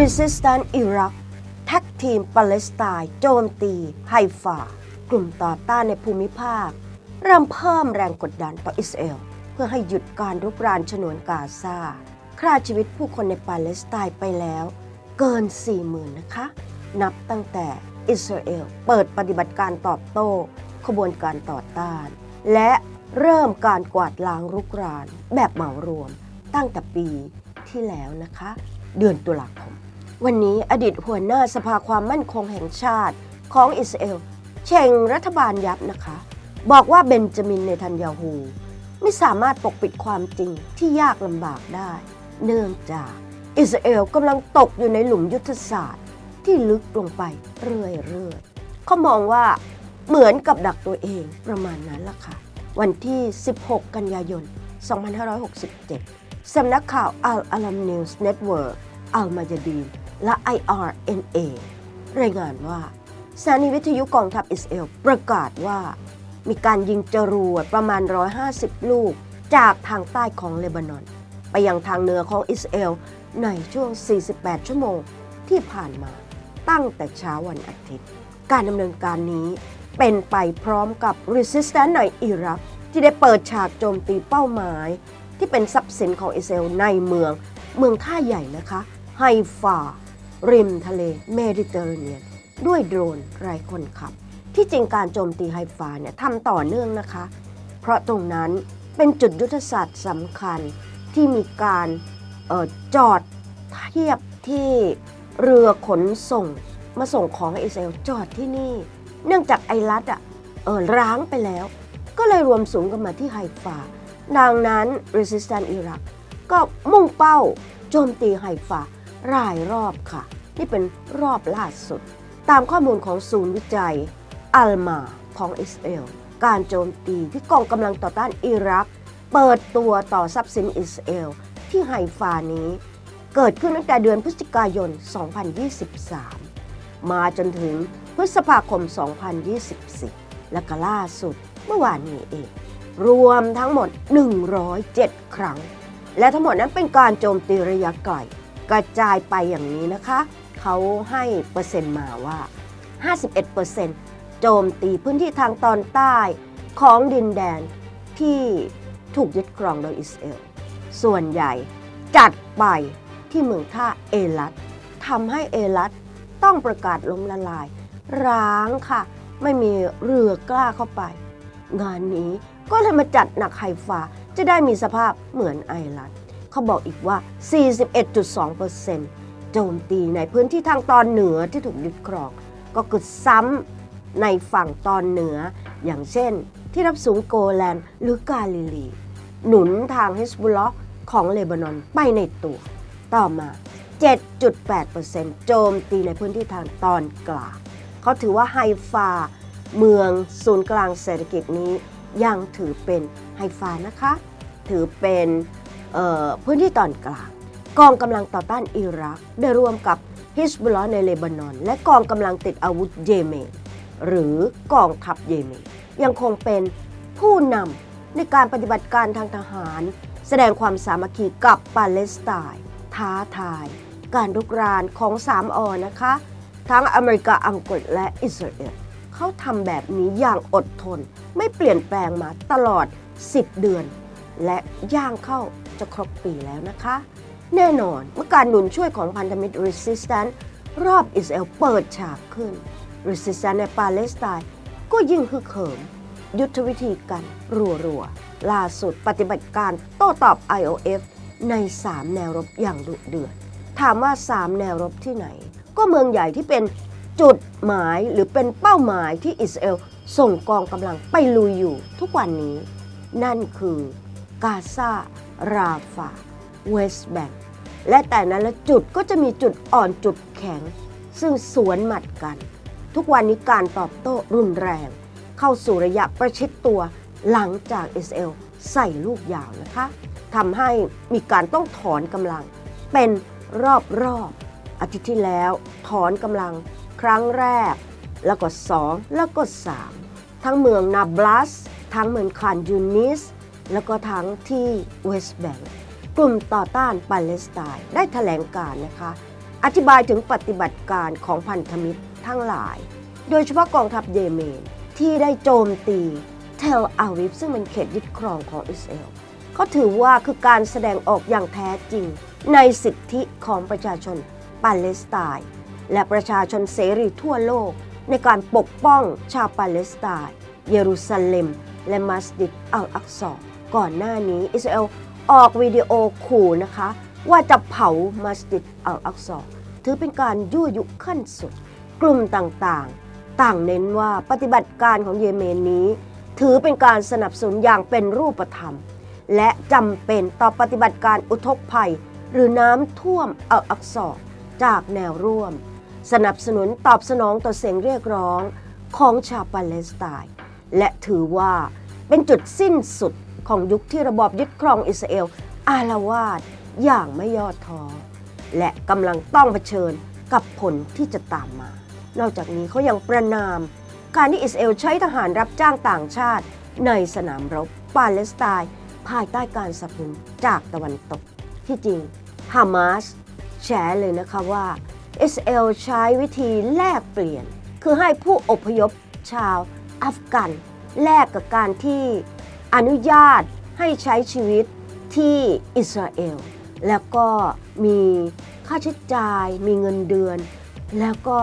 Resistance Iraq แท็กทีมปาเลสไตน์โจมตีไฮฟา กลุ่มต่อต้านในภูมิภาค เริ่มเพิ่มแรงกดดันต่ออิสราเอล เพื่อให้หยุดการรุกรานฉนวนกาซาฆ่าชีวิตผู้คนในปาเลสไตน์ไปแล้ว เกิน 40,000 นะคะ นับตั้งแต่อิสราเอล เปิดปฏิบัติการตอบโต้ขบวนการต่อต้าน และเริ่มการกวาดล้างรุกรานแบบเหมารวมตั้งแต่ปีที่แล้วนะคะ เดือนตุลาคม วันนี้อดีตหัวหน้าสภาความมั่นคงแห่งชาติของอิสราเอลเชงรัฐบาลยับนะคะ บอกว่าเบนจามินเนทันยาฮู ไม่สามารถปกปิดความจริงที่ยากลำบากได้ เนื่องจากอิสราเอลกำลังตกอยู่ในหลุมยุทธศาสตร์ที่ลึกลงไปเรื่อยๆเขามองว่าเหมือนกับดักตัวเองประมาณนั้นล่ะค่ะ วันที่ 16 กันยายน 2567 สำนักข่าวอัลอาลัมนิวส์เน็ตเวิร์ก อัลมายาดีนและ IRNA รายงานว่าสถานีวิทยุกองทัพอิสราเอลประกาศว่า มีการยิงจรวดประมาณ 150 ลูก จากทางใต้ของเลบานอน ไปยังทางเหนือของอิสราเอลในช่วง 48 ชั่วโมงที่ผ่านมาตั้งแต่เช้าวันอาทิตย์ การดำเนินการนี้เป็นไปพร้อมกับ Resistance ในอิรักที่ได้เปิดฉากโจมตีเป้าหมาย ที่เป็นทรัพย์สินของอิสราเอลในเมือง เมืองท่าใหญ่นะคะ ไฮฟา ริมทะเลเมดิเตอร์เรเนียน ด้วยโดรนไร้คนขับ ที่จริงการโจมตีไฮฟาเนี่ยทำต่อเนื่องนะคะ เพราะตรงนั้นเป็นจุดยุทธศาสตร์สำคัญที่มีการออจอดเทียบที่เรือขนส่งมาส่งของอิสราเอลจอดที่นี่ เนื่องจากไอรัฐอะเออร้างไปแล้ว ก็เลยรวมสูงกันมาที่ไฮฟาดังนั้น Resistance Iraq ก็มุ่งเป้าโจมตีไฮฟา รายรอบค่ะ นี่เป็นรอบล่าสุด ตามข้อมูลของศูนย์วิจัยอัลมาของอิสราเอลการโจมตีที่กองกำลังต่อต้านอิรัก เปิดตัวต่อทรัพย์สินอิสราเอลที่ไฮฟานี้ เกิดขึ้นตั้งแต่เดือนพฤศจิกายน 2023 มาจนถึงพฤษภาคม 2024 และก็ล่าสุดเมื่อวานนี้เอง รวมทั้งหมด 107 ครั้ง และทั้งหมดนั้นเป็นการโจมตีระยะไกล กระจายไปอย่างนี้นะคะ เขาให้เปอร์เซ็นต์มาว่า 51%โจมตีพื้นที่ทางตอนใต้ของดินแดนที่ถูกยึดครองโดยอิสราเอล ส่วนใหญ่จัดไปที่เมืองท่าเอลัตทำให้เอลัตต้องประกาศล้มละลาย ร้างค่ะ ไม่มีเรือกล้าเข้าไป งานนี้ก็เลยมาจัดหนักไฮฟาจะได้มีสภาพเหมือนไอรัต เขาบอกอีกว่า 41.2%โจมตีในพื้นที่ทางตอนเหนือที่ถูกยึดครอง ก็คือซ้ำในฝั่งตอนเหนือ อย่างเช่น ที่รับสูงโกแลนหรือกาลิลี หนุนทางฮิสบุลลอห์ของเลบานอนไปในตัว ต่อมา 7.8%โจมตีในพื้นที่ทางตอนกลางเขาถือว่าไฮฟา เมืองศูนย์กลางเศรษฐกิจนี้ยังถือเป็นไฮฟานะคะ ถือเป็น พื้นที่ตอนกลาง กองกำลังต่อต้านอิรัก ได้รวมกับฮิสบุลลอห์ในเลบานอน และกองกำลังติดอาวุธเยเมน หรือกองทัพเยเมน ยังคงเป็นผู้นำในการปฏิบัติการทางทหาร แสดงความสามัคคีกับปาเลสไตน์ท้าทาย การรุกรานของสามอนะคะ ทั้งอเมริกาอังกฤษและอิสราเอลเขาทำแบบนี้อย่างอดทน ไม่เปลี่ยนแปลงมาตลอด 10 เดือน และย่างเข้า จะครบปีแล้วนะคะ แน่นอนเมื่อการหนุนช่วยของพันธมิตร Resistance รอบอิสราเอลเปิดฉากขึ้น Resistance ในปาเลสไตน์ก็ยิ่งฮึกเหิม ยุทธวิธีกันรัวๆ ล่าสุดปฏิบัติการโต้ตอบ IOF ใน 3 แนวรบอย่างดุเดือด ถามว่า 3 แนวรบที่ไหน ก็เมืองใหญ่ที่เป็นจุดหมายหรือเป็นเป้าหมายที่อิสราเอลส่งกองกำลังไปลุยอยู่ทุกวันนี้ นั่นคือกาซา ราฟาเวสแบงและแต่นั้นละจุดก็จะมีจุดอ่อนจุดแข็ง ซึ่งสวนหมัดกัน ทุกวันนี้การตอบโต้รุนแรง เข้าสู่ระยะประชิดตัวหลังจากอิสเอลใส่ลูกยาวนะคะทำให้มีการต้องถอนกำลัง เป็นรอบๆอาทิตย์ที่แล้ว ถอนกำลังครั้งแรก แล้วก็2แล้วก็3ทั้งเมืองนาบลัส ทั้งเมืองคานยูนิส แล้วก็ทั้งที่เวสต์แบงก์กลุ่มต่อต้านปาเลสไตน์ได้แถลงการนะคะ อธิบายถึงปฏิบัติการของพันธมิตรทั้งหลาย โดยเฉพาะกองทัพเยเมนที่ได้โจมตีเทลอาวิฟซึ่งเป็นเขตยึดครองของอิสราเอลเขาถือว่าคือการแสดงออกอย่างแท้จริง ในสิทธิของประชาชนปาเลสไตน์และประชาชนเสรีทั่วโลก ในการปกป้องชาวปาเลสไตน์เยรูซาเล็ม และมัสยิดอัลอักซอ ก่อนหน้านี้อิสราเอลออกวิดีโอขู่นะคะ ว่าจะเผามัสยิดอัลอักซอร์ถือเป็นการยั่วยุขั้นสุด กลุ่มต่างๆ ต่างเน้นว่าปฏิบัติการของเยเมนนี้ ถือเป็นการสนับสนุนอย่างเป็นรูปธรรม และจำเป็นต่อปฏิบัติการอุทกภัย หรือน้ำท่วมอัลอักซอร์จากแนวร่วม สนับสนุนตอบสนองต่อเสียงเรียกร้องของชาวปาเลสไตน์และถือว่าเป็นจุดสิ้นสุด ของยุคที่ระบอบยึดครองอิสราเอล อาลวาดอย่างไม่ย่อท้อและกำลังต้องเผชิญกับผลที่จะตามมา นอกจากนี้เขายังประนาม การที่อิสราเอลใช้ทหารรับจ้างต่างชาติ ในสนามรบปาเลสไตน์ภายใต้การสนับสนุนจากตะวันตก ที่จริงฮามาสแฉเลยนะคะว่าอิสราเอลใช้วิธีแลกเปลี่ยน คือให้ผู้อพยพชาวอัฟกันแลกกับการที่ อนุญาตให้ใช้ชีวิตที่อิสราเอล แล้วก็มีค่าใช้จ่าย มีเงินเดือน แล้วก็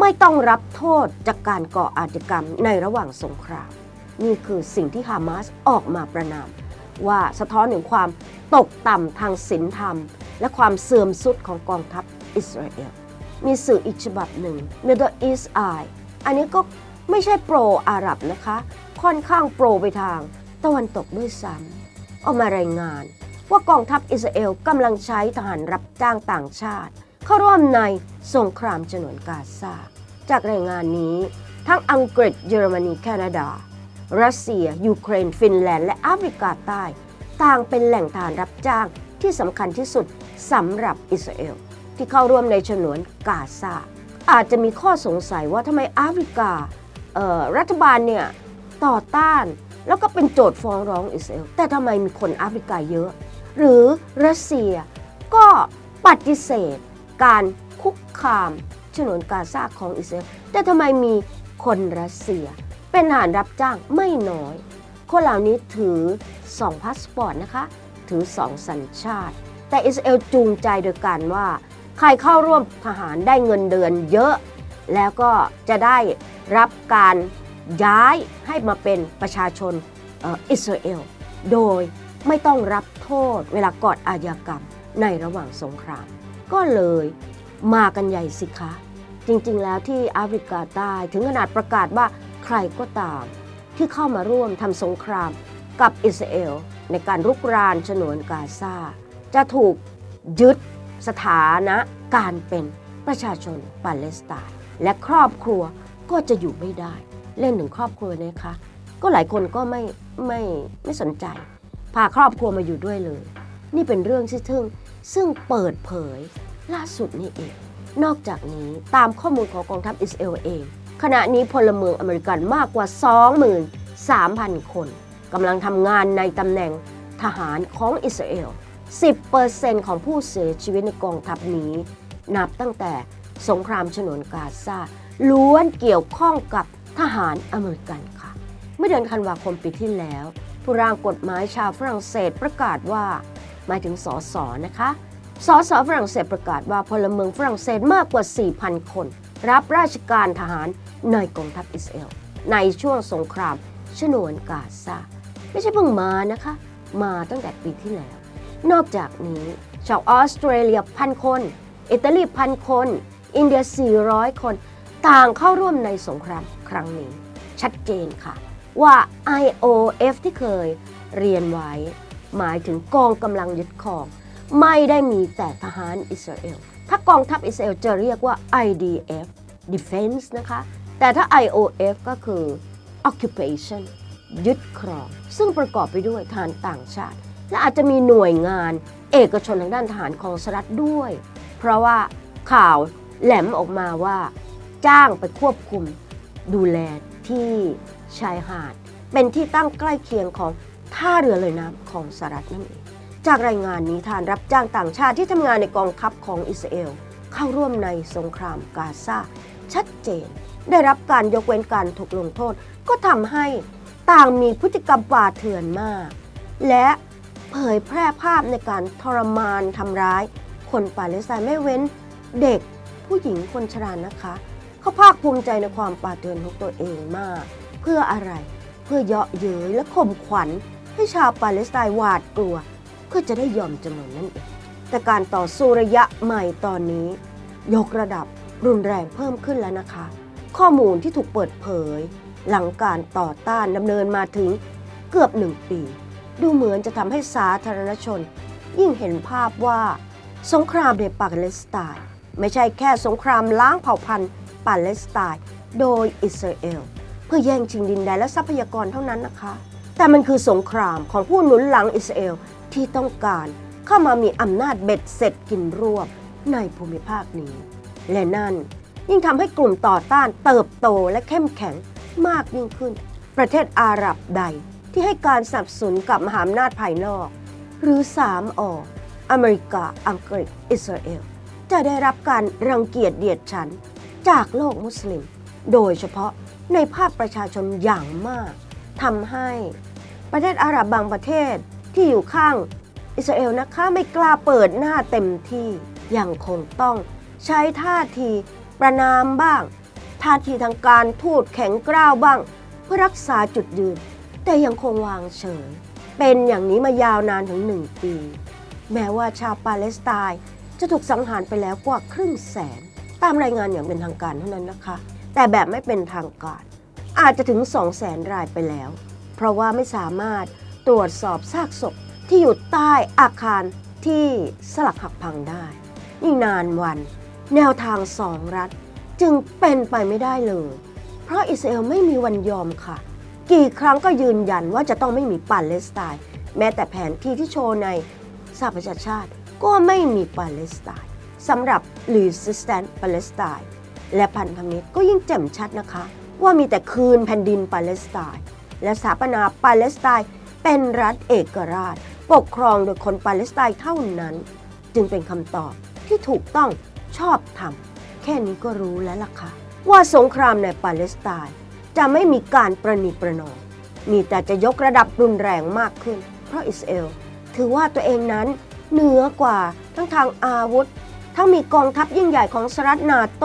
ไม่ต้องรับโทษจากการก่ออาชญากรรมในระหว่างสงคราม นี่คือสิ่งที่ฮามาสออกมาประนาม ว่าสะท้อนถึงความตกต่ำทางศีลธรรม และความเสื่อมสุดของกองทัพอิสราเอล มีสื่ออีกฉบับหนึ่ง Middle East Eye อันนี้ก็ไม่ใช่โปรอาหรับนะคะ ค่อนข้างโปรไปทาง ตะวันตกด้วยซ้ำออกมารายงาน ว่ากองทัพอิสราเอลกำลังใช้ทหารรับจ้างต่างชาติ เข้าร่วมในสงครามฉนวนกาซาจากรายงานนี้ทั้งอังกฤษเยอรมนีแคนาดา รัสเซีย ยูเครน ฟินแลนด์ และแอฟริกาใต้ ต่างเป็นแหล่งทหารรับจ้างที่สำคัญที่สุดสำหรับอิสราเอล ที่เข้าร่วมในฉนวนกาซาอาจจะมีข้อสงสัยว่าทำไมแอฟริการัฐบาลเนี่ยต่อต้าน แล้วก็เป็นโจทย์ฟ้องร้องอิสราเอลแต่ทำไมมีคนแอฟริกาเยอะ หรือรัสเซียก็ปฏิเสธ การคุกคามฉนวนกาซาของอิสราเอลแต่ทำไมมีคนรัสเซีย เป็นทหารรับจ้างไม่น้อย คนเหล่านี้ถือ2พาสปอร์ตนะคะ ถือ2สัญชาติ แต่อิสราเอลจูงใจโดยการว่า ใครเข้าร่วมทหารได้เงินเดือนเยอะ แล้วก็จะได้รับการ ย้ายให้มาเป็นประชาชนอิสราเอล โดยไม่ต้องรับโทษเวลากอดอาญากรรมในระหว่างสงคราม ก็เลยมากันใหญ่สิคะ จริงๆ แล้วที่แอฟริกาใต้ถึงขนาดประกาศว่าใครก็ตาม ที่เข้ามาร่วมทำสงครามกับอิสราเอล ในการรุกรานฉนวนกาซาจะถูกยึดสถานะการเป็นประชาชนปาเลสไตน์และครอบครัวก็จะอยู่ไม่ได้ เล่นถึงครอบครัวนะคะก็หลายคนก็ไม่ไม่ไม่สนใจ พาครอบครัวมาอยู่ด้วยเลย นี่เป็นเรื่องที่ทึ่งซึ่งเปิดเผยล่าสุดนี่เองนอกจากนี้ตามข้อมูลของกองทัพอิสราเอลเอง ขณะนี้พลเมืองอเมริกันมากกว่า 23,000 คนกำลังทำงานในตำแหน่งทหารของอิสราเอล 10%ของผู้เสียชีวิตในกองทัพนี้ นับตั้งแต่สงครามฉนวนกาซาล้วนเกี่ยวข้องกับ ทหารอเมริกันค่ะ เมื่อเดือนธันวาคมปีที่แล้ว ผู้ร่างกฎหมายชาวฝรั่งเศสประกาศว่าหมายถึงสอสอนะคะสอสอฝรั่งเศสประกาศว่าพลเมืองฝรั่งเศสมากกว่า 4,000 คน รับราชการทหารในกองทัพอิสราเอลในช่วงสงครามฉนวนกาซาไม่ใช่เพิ่งมานะคะ มาตั้งแต่ปีที่แล้ว นอกจากนี้ชาวออสเตรเลียพันคน อิตาลีพันคน อินเดีย 400 คน ต่างเข้าร่วมในสงครามครั้งนี้ ชัดเจนค่ะ ว่า IOF ที่เคยเรียนไว้ หมายถึงกองกำลังยึดครอง ไม่ได้มีแต่ทหารอิสราเอล ถ้ากองทัพอิสราเอลจะเรียกว่า IDF Defense นะคะ แต่ถ้า IOF ก็คือ Occupation ยึดครอง ซึ่งประกอบไปด้วยทหารต่างชาติ และอาจจะมีหน่วยงานเอกชนทางด้านทหารของสหรัฐด้วย เพราะว่าข่าวแหลมออกมาว่า จ้างไปควบคุมดูแลที่ชายหาด เป็นที่ตั้งใกล้เคียงของท่าเรือเลยน้ำของสหรัฐนั่นเองจากรายงานนี้ทารรับจ้างต่างชาติที่ทำงานในกองทัพของอิสราเอล เข้าร่วมในสงครามกาซาชัดเจน ได้รับการยกเว้นการถูกลงโทษ ก็ทำให้ต่างมีพฤติกรรมป่าเถื่อนมาก และเผยแพร่ภาพในการทรมานทำร้าย คนปาเลสไตน์ไม่เว้นเด็กผู้หญิงคนชรานะคะ เขาภาคภูมิใจในความป่าเถื่อนของตัวเองมาก เพื่ออะไร เพื่อเยาะเย้ยและข่มขวัญ ให้ชาวปาเลสไตน์หวาดกลัว เพื่อจะได้ยอมจำนนนั่นเอง แต่การต่อสู้ระยะใหม่ตอนนี้ ยกระดับรุนแรงเพิ่มขึ้นแล้วนะคะ ข้อมูลที่ถูกเปิดเผย หลังการต่อต้านดำเนินมาถึงเกือบหนึ่งปี ดูเหมือนจะทำให้สาธารณชน ยิ่งเห็นภาพว่า สงครามในปาเลสไตน์ไม่ใช่แค่สงครามล้างเผ่าพันธุ์ ปาเลสไตน์โดยอิสราเอล เพื่อแย่งชิงดินแดนและทรัพยากรเท่านั้นนะคะ แต่มันคือสงครามของผู้หนุนหลังอิสราเอลที่ต้องการเข้ามามีอำนาจเบ็ดเสร็จกินรวบในภูมิภาคนี้ และนั่นยิ่งทำให้กลุ่มต่อต้านเติบโตและเข้มแข็งมากยิ่งขึ้น ประเทศอาหรับใดที่ให้การสนับสนุนกับมหาอำนาจภายนอก หรือสามออเมริกา อังกฤษ อิสราเอล จะได้รับการรังเกียจเดียดฉัน จากโลกมุสลิม โดยเฉพาะในภาคประชาชนอย่างมากทำให้ประเทศอาหรับบางประเทศที่อยู่ข้างอิสราเอลนะคะไม่กล้าเปิดหน้าเต็มที่ยังคงต้องใช้ท่าทีประนามบ้าง ท่าทีทางการทูตแข็งกร้าวบ้าง เพื่อรักษาจุดยืน แต่ยังคงวางเฉย เป็นอย่างนี้มายาวนานถึงหนึ่งปี แม้ว่าชาวปาเลสไตน์จะถูกสังหารไปแล้วกว่าครึ่งแสน ตามรายงานอย่างเป็นทางการเท่านั้นนะคะ แต่แบบไม่เป็นทางการ อาจจะถึง 2 0 0แสนรายไปแล้ว เพราะว่าไม่สามารถตรวจสอบซากศพที่อยู่ใต้อาคารที่สลักหักพังได้ ยิ่งนานวัน แนวทางสองรัฐ จึงเป็นไปไม่ได้เลย เพราะอิสราเอลไม่มีวันยอมค่ะ กี่ครั้งก็ยืนยันว่าจะต้องไม่มีปาเลสไตน์แม้แต่แผนที่ที่โชว์ในสหประชาชาติก็ไม่มีปาเลสไตน์ สำหรับ Resistance Palestine และพันธมิตรก็ยิ่งแจ่มชัดนะคะ ว่ามีแต่คืนแผ่นดินปาเลสไตน์และสถาปนาปาเลสไตน์เป็นรัฐเอกราช ปกครองโดยคนปาเลสไตน์เท่านั้น จึงเป็นคำตอบที่ถูกต้องชอบธรรมแค่นี้ก็รู้แล้วล่ะค่ะ ว่าสงครามในปาเลสไตน์จะไม่มีการประนีประนอมมีแต่จะยกระดับรุนแรงมากขึ้น เพราะอิสราเอลถือว่าตัวเองนั้นเหนือกว่าทั้งทางอาวุธ ทั้งมีกองทัพยิ่งใหญ่ของสหรัฐนาโต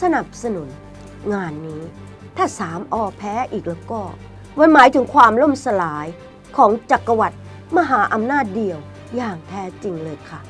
สนับสนุน งานนี้ถ้าสามอแพ้อีกแล้วก็มันหมายถึงความล่มสลายของจักรวรรดิมหาอำนาจเดียวอย่างแท้จริงเลยค่ะ